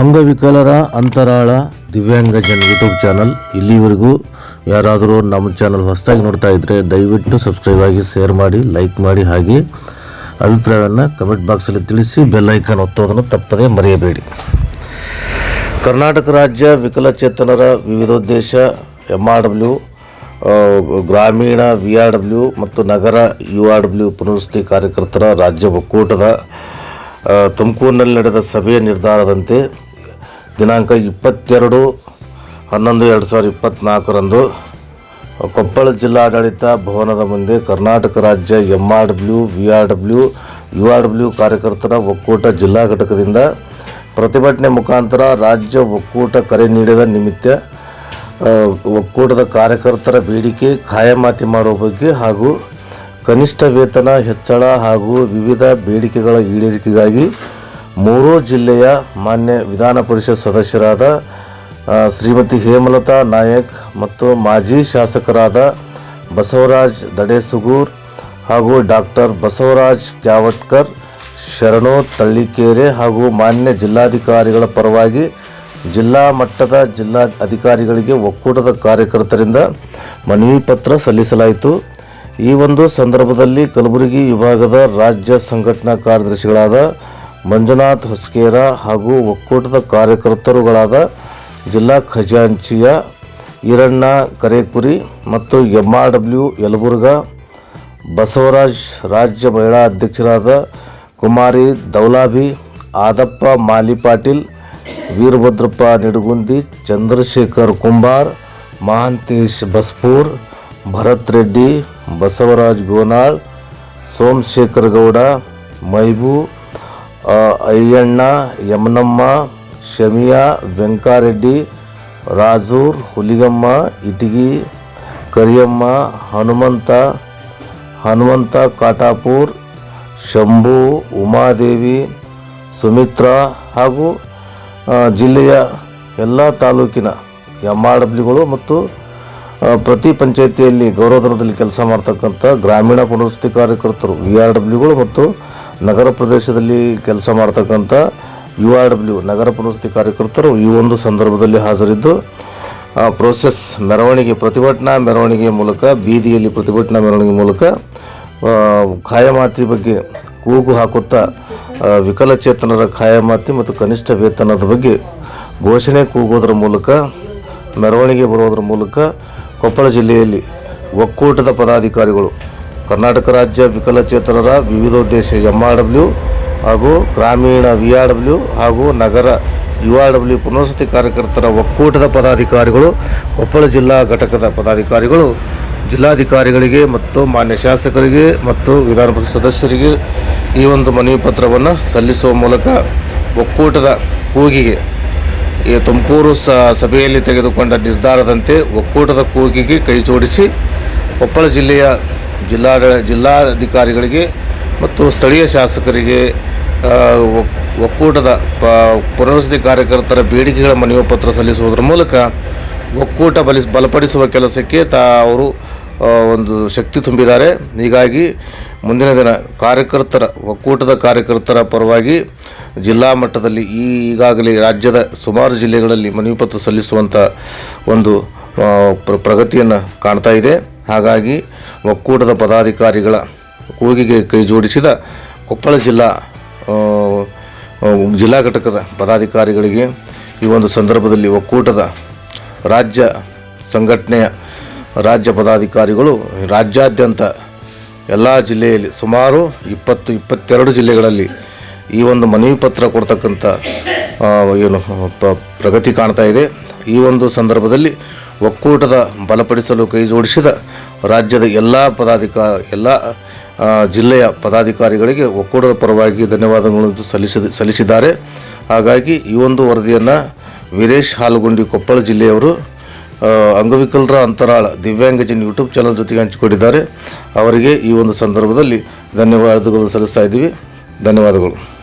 ಅಂಗವಿಕಲರ ಅಂತರಾಳ ದಿವ್ಯಾಂಗ ದಿವ್ಯಾಂಗಜನ್ YouTube channel. ಇಲ್ಲಿವರೆಗೂ ಯಾರಾದರೂ ನಮ್ಮ ಚಾನಲ್ ಹೊಸದಾಗಿ ನೋಡ್ತಾ ಇದ್ದರೆ ದಯವಿಟ್ಟು ಸಬ್ಸ್ಕ್ರೈಬ್ ಆಗಿ, ಶೇರ್ ಮಾಡಿ, ಲೈಕ್ ಮಾಡಿ ಹಾಗೆ ಅಭಿಪ್ರಾಯವನ್ನು ಕಮೆಂಟ್ ಬಾಕ್ಸಲ್ಲಿ ತಿಳಿಸಿ ಬೆಲ್ ಐಕಾನ್ ಒತ್ತೋದನ್ನು ತಪ್ಪದೇ ಮರೆಯಬೇಡಿ. ಕರ್ನಾಟಕ ರಾಜ್ಯ ವಿಕಲಚೇತನರ ವಿವಿಧೋದ್ದೇಶ ಎಂ ಆರ್ ಡಬ್ಲ್ಯೂ ಗ್ರಾಮೀಣ ವಿ ಆರ್ ಡಬ್ಲ್ಯೂ ಮತ್ತು ನಗರ ಯು ಆರ್ ಡಬ್ಲ್ಯೂ ಪುನರ್ವಸತಿ ಕಾರ್ಯಕರ್ತರ ರಾಜ್ಯ ಒಕ್ಕೂಟದ ತುಮಕೂರಿನಲ್ಲಿ ನಡೆದ ಸಭೆಯ ನಿರ್ಧಾರದಂತೆ ದಿನಾಂಕ ಇಪ್ಪತ್ತೆರಡು ಹನ್ನೊಂದು ಎರಡು ಸಾವಿರದ ಇಪ್ಪತ್ತ್ನಾಲ್ಕರಂದು ಕೊಪ್ಪಳ ಜಿಲ್ಲಾಡಳಿತ ಭವನದ ಮುಂದೆ ಕರ್ನಾಟಕ ರಾಜ್ಯ M R W V R W U R W ಕಾರ್ಯಕರ್ತರ ಒಕ್ಕೂಟ ಜಿಲ್ಲಾ ಘಟಕದಿಂದ ಪ್ರತಿಭಟನೆ ಮುಖಾಂತರ ರಾಜ್ಯ ಒಕ್ಕೂಟ ಕರೆ ನೀಡಿದ ನಿಮಿತ್ತ ಒಕ್ಕೂಟದ ಕಾರ್ಯಕರ್ತರ ಬೇಡಿಕೆ ಖಾಯಮಾತಿ ಮಾಡುವ ಬಗ್ಗೆ ಹಾಗೂ ಕನಿಷ್ಠ ವೇತನ ಹೆಚ್ಚಳ ಹಾಗೂ ವಿವಿಧ ಬೇಡಿಕೆಗಳ ಈಡೇರಿಕೆಗಾಗಿ ಮೂರೂ ಜಿಲ್ಲೆಯ ಮಾನ್ಯ ವಿಧಾನ ಪರಿಷತ್ ಸದಸ್ಯರಾದ ಶ್ರೀಮತಿ ಹೇಮಲತಾ ನಾಯಕ್ ಮತ್ತು ಮಾಜಿ ಶಾಸಕರಾದ ಬಸವರಾಜ್ ದಡೇಸುಗೂರ್ ಹಾಗೂ ಡಾಕ್ಟರ್ ಬಸವರಾಜ್ ಕ್ಯಾವಟ್ಕರ್ ಶರಣು ತಳ್ಳಿಕೇರೆ ಹಾಗೂ ಮಾನ್ಯ ಜಿಲ್ಲಾಧಿಕಾರಿಗಳ ಪರವಾಗಿ ಜಿಲ್ಲಾ ಮಟ್ಟದ ಜಿಲ್ಲಾ ಅಧಿಕಾರಿಗಳಿಗೆ ಒಕ್ಕೂಟದ ಕಾರ್ಯಕರ್ತರಿಂದ ಮನವಿ ಪತ್ರ ಸಲ್ಲಿಸಲಾಯಿತು. ಈ ಒಂದು ಸಂದರ್ಭದಲ್ಲಿ ಕಲಬುರಗಿ ವಿಭಾಗದ ರಾಜ್ಯ ಸಂಘಟನಾ ಕಾರ್ಯದರ್ಶಿಗಳಾದ ಮಂಜುನಾಥ್ ಹೊಸಕೇರ ಹಾಗೂ ಒಕ್ಕೂಟದ ಕಾರ್ಯಕರ್ತರುಗಳಾದ ಜಿಲ್ಲಾ ಖಜಾಂಚಿಯ ಈರಣ್ಣ ಕರೇಕುರಿ ಮತ್ತು M R W Yelburga, Basavaraj ರಾಜ್ಯ ಮಹಿಳಾ ಅಧ್ಯಕ್ಷರಾದ ಕುಮಾರಿ ದೌಲಾಭಿ, ಆದಪ್ಪ ಮಾಲಿ ಪಾಟೀಲ್, ವೀರಭದ್ರಪ್ಪ ನಿಡುಗುಂದಿ, ಚಂದ್ರಶೇಖರ್ ಕುಂಬಾರ್, ಮಹಾಂತೇಶ್ ಬಸ್ಪೂರ್, ಭರತ್ ರೆಡ್ಡಿ, ಬಸವರಾಜ್ ಗೋನಾಳ್, ಸೋಮಶೇಖರ್ ಗೌಡ, ಮೈಬೂ ಅಯ್ಯಣ್ಣ, ಯಮನಮ್ಮ, ಶಮಿಯಾ, ವೆಂಕಾರೆಡ್ಡಿ, ರಾಜೂರ್, ಹುಲಿಗಮ್ಮ, ಇಟಗಿ, ಕರಿಯಮ್ಮ, ಹನುಮಂತ ಹನುಮಂತ ಕಾಟಾಪುರ್, ಶಂಭು, ಉಮಾದೇವಿ, ಸುಮಿತ್ರಾ ಹಾಗೂ ಜಿಲ್ಲೆಯ ಎಲ್ಲ ತಾಲೂಕಿನ ಎಂ ಆರ್ ಡಬ್ಲ್ಯೂಗಳು ಮತ್ತು ಪ್ರತಿ ಪಂಚಾಯಿತಿಯಲ್ಲಿ ಗೌರವಧನದಲ್ಲಿ ಕೆಲಸ ಮಾಡ್ತಕ್ಕಂಥ ಗ್ರಾಮೀಣ ಪುನರ್ವಸತಿ ಕಾರ್ಯಕರ್ತರು ವಿ ಆರ್ ಡಬ್ಲ್ಯೂಗಳು ಮತ್ತು ನಗರ ಪ್ರದೇಶದಲ್ಲಿ ಕೆಲಸ ಮಾಡ್ತಕ್ಕಂಥ ಯು ಆರ್ ಡಬ್ಲ್ಯೂ ನಗರ ಪುನರ್ವಸತಿ ಕಾರ್ಯಕರ್ತರು ಈ ಒಂದು ಸಂದರ್ಭದಲ್ಲಿ ಹಾಜರಿದ್ದು ಪ್ರೋಸೆಸ್ ಮೆರವಣಿಗೆ, ಪ್ರತಿಭಟನಾ ಮೆರವಣಿಗೆ ಮೂಲಕ, ಬೀದಿಯಲ್ಲಿ ಪ್ರತಿಭಟನಾ ಮೆರವಣಿಗೆ ಮೂಲಕ ಖಾಯಮಾತಿ ಬಗ್ಗೆ ಕೂಗು ಹಾಕುತ್ತಾ ವಿಕಲಚೇತನರ ಖಾಯಮಾತಿ ಮತ್ತು ಕನಿಷ್ಠ ವೇತನದ ಬಗ್ಗೆ ಘೋಷಣೆ ಕೂಗೋದ್ರ ಮೂಲಕ ಮೆರವಣಿಗೆ ಬರುವುದರ ಮೂಲಕ ಕೊಪ್ಪಳ ಜಿಲ್ಲೆಯಲ್ಲಿ ಒಕ್ಕೂಟದ ಪದಾಧಿಕಾರಿಗಳು, ಕರ್ನಾಟಕ ರಾಜ್ಯ ವಿಕಲಚೇತನರ ವಿವಿಧೋದ್ದೇಶ ಎಂ ಆರ್ ಡಬ್ಲ್ಯೂ ಹಾಗೂ ಗ್ರಾಮೀಣ ವಿ ಆರ್ ಡಬ್ಲ್ಯೂ ಹಾಗೂ ನಗರ ಯು ಆರ್ ಡಬ್ಲ್ಯೂ ಪುನರ್ವಸತಿ ಕಾರ್ಯಕರ್ತರ ಒಕ್ಕೂಟದ ಪದಾಧಿಕಾರಿಗಳು, ಕೊಪ್ಪಳ ಜಿಲ್ಲಾ ಘಟಕದ ಪದಾಧಿಕಾರಿಗಳು, ಜಿಲ್ಲಾಧಿಕಾರಿಗಳಿಗೆ ಮತ್ತು ಮಾನ್ಯ ಶಾಸಕರಿಗೆ ಮತ್ತು ವಿಧಾನ ಪರಿಷತ್ ಸದಸ್ಯರಿಗೆ ಈ ಒಂದು ಮನವಿ ಪತ್ರವನ್ನು ಸಲ್ಲಿಸುವ ಮೂಲಕ ಒಕ್ಕೂಟದ ಕೂಗಿಗೆ ಈ ತುಮಕೂರು ಸಭೆಯಲ್ಲಿ ತೆಗೆದುಕೊಂಡ ನಿರ್ಧಾರದಂತೆ ಒಕ್ಕೂಟದ ಕೂಗಿಗೆ ಕೈ ಜೋಡಿಸಿ ಕೊಪ್ಪಳ ಜಿಲ್ಲೆಯ ಜಿಲ್ಲಾಡ ಜಿಲ್ಲಾಧಿಕಾರಿಗಳಿಗೆ ಮತ್ತು ಸ್ಥಳೀಯ ಶಾಸಕರಿಗೆ ಒಕ್ಕೂಟದ ಪ, ಪುನರ್ವಸತಿ ಕಾರ್ಯಕರ್ತರ ಬೇಡಿಕೆಗಳ ಮನವಿ ಪತ್ರ ಸಲ್ಲಿಸುವುದರ ಮೂಲಕ ಒಕ್ಕೂಟ ಬಲಿಸ್, ಬಲಪಡಿಸುವ ಕೆಲಸಕ್ಕೆ ತಾ, ಅವರು ಒಂದು ಶಕ್ತಿ ತುಂಬಿದ್ದಾರೆ. ಹೀಗಾಗಿ ಮುಂದಿನ ದಿನ ಕಾರ್ಯಕರ್ತರ, ಒಕ್ಕೂಟದ ಕಾರ್ಯಕರ್ತರ ಪರವಾಗಿ ಜಿಲ್ಲಾ ಮಟ್ಟದಲ್ಲಿ ಈಗಾಗಲೇ ರಾಜ್ಯದ ಸುಮಾರು ಜಿಲ್ಲೆಗಳಲ್ಲಿ ಮನವಿ ಪತ್ರ ಸಲ್ಲಿಸುವಂಥ ಒಂದು ಪ್ರ- ಪ್ರಗತಿಯನ್ನು ಕಾಣ್ತಾ ಇದೆ. ಹಾಗಾಗಿ ಒಕ್ಕೂಟದ ಪದಾಧಿಕಾರಿಗಳ ಕೂಗಿಗೆ ಕೈ ಜೋಡಿಸಿದ ಕೊಪ್ಪಳ ಜಿಲ್ಲಾ ಜಿಲ್ಲಾ ಘಟಕದ ಪದಾಧಿಕಾರಿಗಳಿಗೆ ಈ ಒಂದು ಸಂದರ್ಭದಲ್ಲಿ ಒಕ್ಕೂಟದ ರಾಜ್ಯ ಸಂಘಟನೆಯ ರಾಜ್ಯ ಪದಾಧಿಕಾರಿಗಳು ರಾಜ್ಯಾದ್ಯಂತ ಎಲ್ಲ ಜಿಲ್ಲೆಯಲ್ಲಿ ಸುಮಾರು ಇಪ್ಪತ್ತು, ಇಪ್ಪತ್ತೆರಡು ಜಿಲ್ಲೆಗಳಲ್ಲಿ ಈ ಒಂದು ಮನವಿ ಪತ್ರ ಕೊಡ್ತಕ್ಕಂಥ ಏನು ಪ್ರಗತಿ ಕಾಣ್ತಾ ಇದೆ. ಈ ಒಂದು ಸಂದರ್ಭದಲ್ಲಿ ಒಕ್ಕೂಟದ ಬಲಪಡಿಸಲು ಕೈ ಜೋಡಿಸಿದ ರಾಜ್ಯದ ಎಲ್ಲ ಪದಾಧಿಕಾ, ಎಲ್ಲ ಜಿಲ್ಲೆಯ ಪದಾಧಿಕಾರಿಗಳಿಗೆ ಒಕ್ಕೂಟದ ಪರವಾಗಿ ಧನ್ಯವಾದಗಳನ್ನು ಸಲ್ಲಿಸಿದ, ಸಲ್ಲಿಸಿದ್ದಾರೆ. ಹಾಗಾಗಿ ಈ ಒಂದು ವರದಿಯನ್ನು ವೀರೇಶ್ ಹಾಲುಗುಂಡಿ ಕೊಪ್ಪಳ ಜಿಲ್ಲೆಯವರು ಅಂಗವಿಕಲರ ಅಂತರಾಳ ದಿವ್ಯಾಂಗಜನ್ ಯೂಟ್ಯೂಬ್ ಚಾನಲ್ ಜೊತೆಗೆ ಹಂಚಿಕೊಂಡಿದ್ದಾರೆ. ಅವರಿಗೆ ಈ ಒಂದು ಸಂದರ್ಭದಲ್ಲಿ ಧನ್ಯವಾದಗಳು ಸಲ್ಲಿಸ್ತಾ ಇದ್ದೀವಿ. ಧನ್ಯವಾದಗಳು.